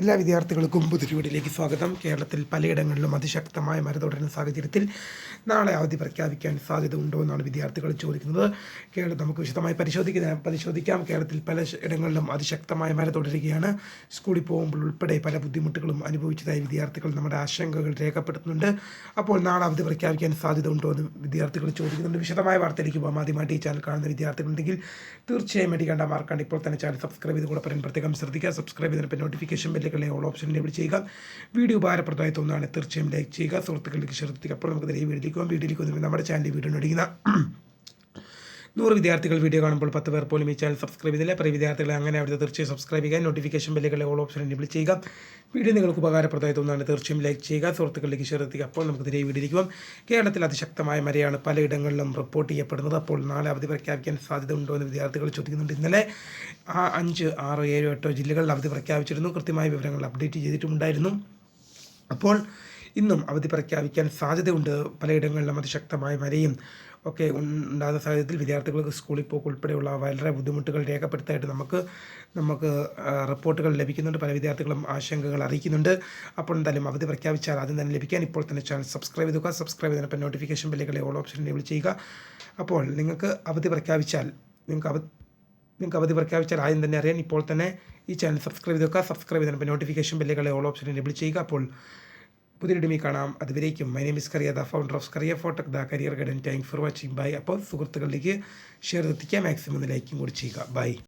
എല്ലാ വിദ്യാർത്ഥികൾക്കും പുതുചുവടിലേക്ക് സ്വാഗതം. കേരളത്തിൽ പലയിടങ്ങളിലും അതിശക്തമായ മഴ തുടരുന്ന സാഹചര്യത്തിൽ നാളെ അവധി പ്രഖ്യാപിക്കാൻ സാധ്യത ഉണ്ടോ എന്നാണ് വിദ്യാർത്ഥികൾ ചോദിക്കുന്നത്. കേരളം നമുക്ക് വിശദമായി പരിശോധിക്കുന്ന പരിശോധിക്കാം. കേരളത്തിൽ പല ഇടങ്ങളിലും അതിശക്തമായ മഴ തുടരുകയാണ് സ്കൂളിൽ പോകുമ്പോൾ ഉൾപ്പെടെ പല ബുദ്ധിമുട്ടുകളും അനുഭവിച്ചതായി വിദ്യാർത്ഥികൾ നമ്മുടെ ആശങ്കകൾ രേഖപ്പെടുത്തുന്നുണ്ട്. അപ്പോൾ നാളെ അവധി പ്രഖ്യാപിക്കാൻ സാധ്യത ഉണ്ടോ എന്ന് വിദ്യാർത്ഥികൾ ചോദിക്കുന്നുണ്ട്. വിശദമായ വാർത്തയിലേക്ക് പോകാം ആദ്യമായിട്ട് ഈ ചാനൽ കാണുന്ന വിദ്യാർത്ഥികളുണ്ടെങ്കിൽ തീർച്ചയായും അടിക്കേണ്ട മാർക്കാണ് ഇപ്പോൾ തന്നെ ചാനൽ സബ്സ്ക്രൈബ് ചെയ്ത് കൂടെ പറയാൻ പ്രത്യേകം ശ്രദ്ധിക്കുക. സബ്സ്ക്രൈബ് ചെയ്തിട്ട് നോട്ടിഫിക്കേഷൻ ബെല്ലുകളെ ഓൾ ഓപ്ഷൻ എനേബിൾ ചെയ്യുക വീഡിയോ ഉപകാരപ്രദമായി തോന്നുകയാണ് തീർച്ചയായും ലൈക്ക് ചെയ്യുക. സുഹൃത്തുക്കളിലേക്ക് ശ്രദ്ധിക്കുക അപ്പോൾ നമുക്ക് ഈ വീഡിയോയിലേക്ക് വീഡിയോയിലേക്ക് വന്നിട്ട് നമ്മുടെ ചാനൽ വീഡിയോ അടിക്കുന്ന നൂറ് വിദ്യാർത്ഥികൾ വീഡിയോ കാണുമ്പോൾ പത്ത് പേർ പോലും ഈ ചാനൽ സബ്സ്ക്രൈബ് ചെയ്തില്ല. പ്രിയ വിദ്യാർത്ഥികളെ അങ്ങനെ അവിടുത്തെ തീർച്ചയായും സബ്സ്ക്രൈബ് ചെയ്യുക. നോട്ടിഫിക്കേഷൻ ബെല്ലുകളെ ഓൾ ഓപ്ഷൻ എനേബിൾ ചെയ്യുക. വീഡിയോ നിങ്ങൾക്ക് ഉപകാരപ്രദമായി തോന്നുകയാണ് തീർച്ചയായും ലൈക്ക് ചെയ്യുക. സുഹൃത്തുക്കളിലേക്ക് ഷെയർ എത്തിക്കുക. അപ്പോൾ നമുക്ക് തിരികെ പോകാം. കേരളത്തിൽ അതിശക്തമായ മഴയാണ് പലയിടങ്ങളിലും റിപ്പോർട്ട് ചെയ്യപ്പെടുന്നത്. അപ്പോൾ നാളെ അവധി പ്രഖ്യാപിക്കാൻ സാധ്യത ഉണ്ടോ എന്ന് വിദ്യാർത്ഥികൾ ചോദിക്കുന്നുണ്ട്. ഇന്നലെ ആ അഞ്ച് ആറ് ഏഴ് എട്ടോ ജില്ലകളിൽ അവധി പ്രഖ്യാപിച്ചിരുന്നു. കൃത്യമായ വിവരങ്ങൾ അപ്ഡേറ്റ് ചെയ്തിട്ടുണ്ടായിരുന്നു അപ്പോൾ ഇന്നും അവധി പ്രഖ്യാപിക്കാൻ സാധ്യതയുണ്ട്. പലയിടങ്ങളിലും അതിശക്തമായ മഴയും ഒക്കെ ഉണ്ടാകുന്ന സാഹചര്യത്തിൽ വിദ്യാർത്ഥികൾക്ക് സ്കൂളിൽ പോക്ക് ഉൾപ്പെടെയുള്ള വളരെ ബുദ്ധിമുട്ടുകൾ രേഖപ്പെടുത്തായിട്ട് നമുക്ക് നമുക്ക് റിപ്പോർട്ടുകൾ ലഭിക്കുന്നുണ്ട്. പല വിദ്യാർത്ഥികളും ആശങ്കകൾ അറിയിക്കുന്നുണ്ട്. അപ്പോൾ എന്തായാലും അവധി പ്രഖ്യാപിച്ചാൽ ആദ്യം തന്നെ ലഭിക്കാൻ ഇപ്പോൾ തന്നെ ചാനൽ സബ്സ്ക്രൈബ് ചെയ്യുക സബ്സ്ക്രൈബ് ചെയ്തപ്പോൾ നോട്ടിഫിക്കേഷൻ ബില്ലുകളെ ഓൾ ഓപ്ഷൻ എനേബിൾ ചെയ്യുക. അപ്പോൾ നിങ്ങൾക്ക് അവധി പ്രഖ്യാപിച്ചാൽ നിങ്ങൾക്ക് നിങ്ങൾക്ക് അവധി പ്രഖ്യാപിച്ചാൽ ആദ്യം തന്നെ അറിയാൻ ഇപ്പോൾ തന്നെ ഈ ചാനൽ സബ്സ്ക്രൈബ് ചെയ്തുക സബ്സ്ക്രൈബ് ചെയ്തപ്പോൾ നോട്ടിഫിക്കേഷൻ ബില്ലുകളെ ഓൾ ഓപ്ഷൻ എനേബിൾ ചെയ്യുക. അപ്പോൾ പുതിയൊരു ഡിമി കാണാം. അതുവരേക്കും. My name is Kariya the founder of Kariya Fotech the career guidance thank for watching bye അപ്പോൾ സുഹൃത്തുക്കളിലേക്ക് ഷെയർ എത്തിക്കുക. മാക്സിമം ലൈക്കും കൂടി ചെയ്യുക. ബൈ